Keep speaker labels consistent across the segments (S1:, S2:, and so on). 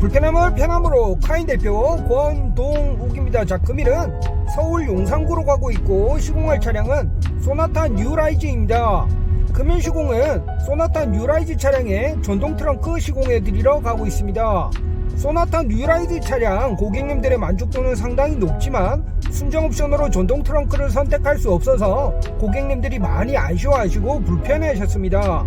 S1: 불편함을 편함으로 카인 대표 권동욱입니다. 자, 금일은 서울 용산구로 가고 있고 시공할 차량은 소나타 뉴라이즈입니다. 금일 시공은 소나타 뉴라이즈 차량의 전동 트렁크 시공해 드리러 가고 있습니다. 소나타 뉴라이즈 차량 고객님들의 만족도는 상당히 높지만 순정 옵션으로 전동 트렁크를 선택할 수 없어서 고객님들이 많이 아쉬워하시고 불편해 하셨습니다.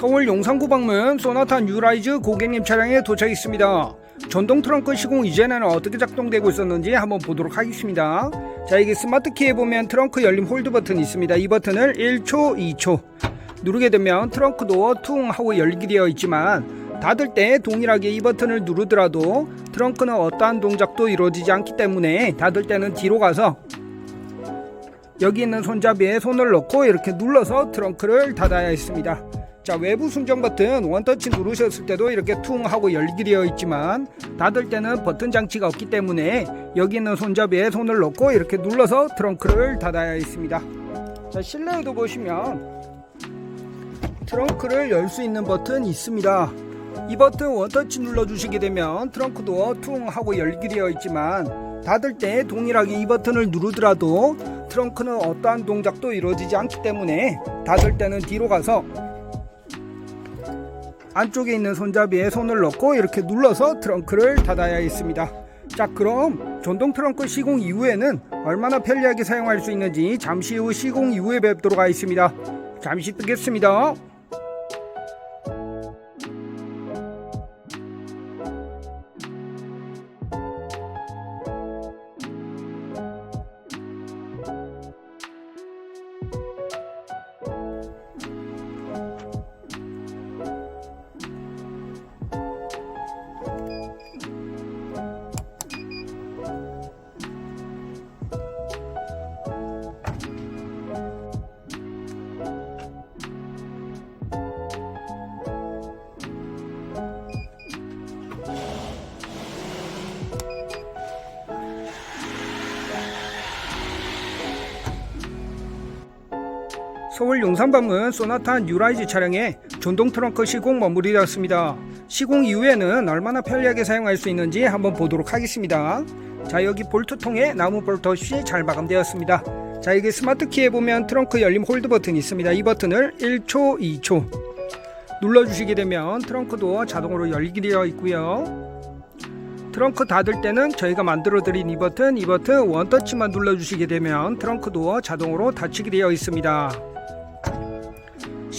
S1: 서울 용산구 방문 소나타 뉴라이즈 고객님 차량에 도착했습니다. 전동 트렁크 시공 이전에는 어떻게 작동되고 있었는지 한번 보도록 하겠습니다. 자, 이게 스마트 키에 보면 트렁크 열림 홀드 버튼이 있습니다. 이 버튼을 1초, 2초 누르게 되면 트렁크 도어 퉁 하고 열리게 되어 있지만 닫을 때 동일하게 이 버튼을 누르더라도 트렁크는 어떠한 동작도 이루어지지 않기 때문에 닫을 때는 뒤로 가서 여기 있는 손잡이에 손을 넣고 이렇게 눌러서 트렁크를 닫아야 했습니다. 자 외부 순정 버튼 원터치 누르셨을 때도 이렇게 퉁 하고 열리게 되어 있지만 닫을 때는 버튼 장치가 없기 때문에 여기 있는 손잡이에 손을 넣고 이렇게 눌러서 트렁크를 닫아야 했습니다. 자 실내에도 보시면 트렁크를 열 수 있는 버튼이 있습니다. 이 버튼 원터치 눌러주시게 되면 트렁크 도어 퉁 하고 열리게 되어 있지만 닫을 때 동일하게 이 버튼을 누르더라도 트렁크는 어떠한 동작도 이루어지지 않기 때문에 닫을 때는 뒤로 가서 안쪽에 있는 손잡이에 손을 넣고 이렇게 눌러서 트렁크를 닫아야 했습니다. 자 그럼 전동 트렁크 시공 이후에는 얼마나 편리하게 사용할 수 있는지 잠시 후 시공 이후에 뵙도록 하겠습니다. 잠시 뜨겠습니다. 서울 용산 방문 소나타 뉴라이즈 차량의 전동 트렁크 시공 마무리되었습니다. 시공 이후에는 얼마나 편리하게 사용할 수 있는지 한번 보도록 하겠습니다. 자 여기 볼트통에 나무 없이 잘 마감되었습니다. 자 여기 스마트 키에 보면 트렁크 열림 홀드 버튼이 있습니다. 이 버튼을 1초, 2초 눌러주시게 되면 트렁크 도어 자동으로 열리게 되어 있고요. 트렁크 닫을 때는 저희가 만들어 드린 이 버튼, 이 버튼 원터치만 눌러주시게 되면 트렁크 도어 자동으로 닫히게 되어 있습니다.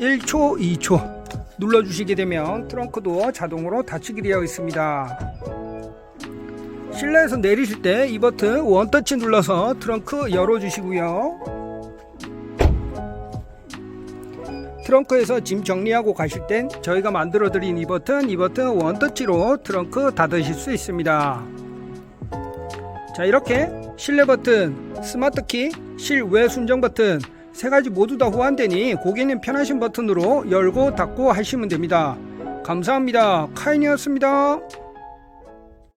S1: 1초, 2초 눌러주시게 되면 트렁크 도어 자동으로 닫히게 되어 있습니다. 실내에서 내리실 때 이 버튼 원터치 눌러서 트렁크 열어주시고요. 트렁크에서 짐 정리하고 가실 땐 저희가 만들어 드린 이 버튼, 이 버튼 원터치로 트렁크 닫으실 수 있습니다. 자, 이렇게 실내 버튼, 스마트 키, 실외 순정 버튼 세 가지 모두 다 호환되니 고객님 편하신 버튼으로 열고 닫고 하시면 됩니다. 감사합니다. 카인이었습니다.